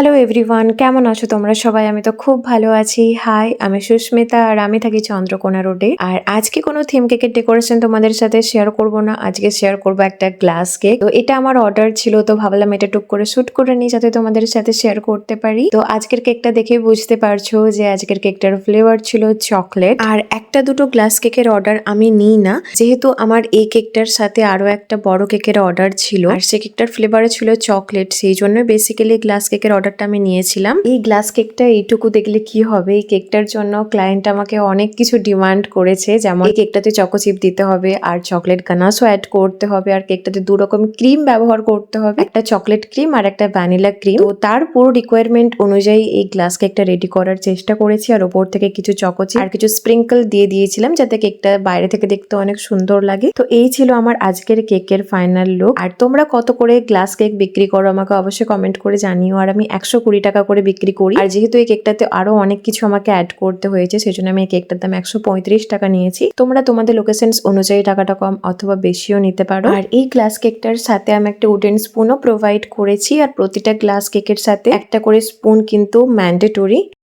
Hello everyone কেমন আছো তোমরা সবাই? আমি তো খুব ভালো আছি। হাই আমি সুস্মিতা আর আমি থাকি চন্দ্রকোনা রোডে আর আজকে কোনো থিম কেকের ডেকোরেশন তোমাদের সাথে শেয়ার করব না। আজকে শেয়ার করব একটা গ্লাস কেক তো এটা আমার অর্ডার ছিল, তো ভাবলাম এটা টুক করে শ্যুট করে নিই যাতে তোমাদের সাথে শেয়ার করতে পারি। তো আজকের কেকটা দেখে বুঝতে পারছ যে আজকের কেকটার ফ্লেভার ছিল চকলেট আর একটা দুটো গ্লাস কেকের অর্ডার আমি নিই না। যেহেতু আমার এই কেকটার সাথে আরও একটা বড় কেকের অর্ডার ছিল। আর সে কেকটার ফ্লেভারে ছিল চকলেট সেই জন্য বেসিক্যালি গ্লাস কেকের অর্ডারটা আমি নিয়েছিলাম। এই গ্লাস কেকটা এইটুকু দেখলে কি হবে? এই কেকটার জন্য ক্লায়েন্ট আমাকে অনেক কিছু ডিমান্ড করেছে। যেমন এই কেকটাতে চকোচিপ দিতে হবে, আর চকলেট গানাসও অ্যাড করতে হবে, আর কেকটাতে দু রকম ক্রিম ব্যবহার করতে হবে। একটা চকলেট ক্রিম আর একটা ভ্যানিলা ক্রিম তো তার পুরো রিকোয়ারমেন্ট অনুযায়ী এই গ্লাস কেকটা রেডি করার চেষ্টা করেছি, আর ওপর থেকে কিছু চকোচিপ আর কিছু স্প্রিঙ্কল দিয়ে দিয়েছিলাম, যাতে কেকটা বাইরে থেকে দেখতে অনেক সুন্দর লাগে। তো এই ছিল আমার আজকের কেকের ফাইনাল লুক আর তোমরা কত করে গ্লাস কেক বিক্রি করো আমাকে অবশ্যই কমেন্ট করে জানিও। আর আমি একশো কুড়ি টাকা করে বিক্রি করি। আর যেহেতু এই কেকটাতে আরও অনেক কিছু আমাকে অ্যাড করতে হয়েছে সেই জন্য আমি এই কেকটার দাম একশো পঁয়ত্রিশ টাকা নিয়েছি। তোমরা তোমাদের লোকেশন অনুযায়ী টাকাটা কম অথবা বেশিও নিতে পারো। আর এই গ্লাস কেকটার সাথে আমি একটা উডেন স্পুনও প্রোভাইড করেছি। আর প্রতিটা গ্লাস কেকের সাথে একটা করে স্পুন কিন্তু ম্যান্ডেটরি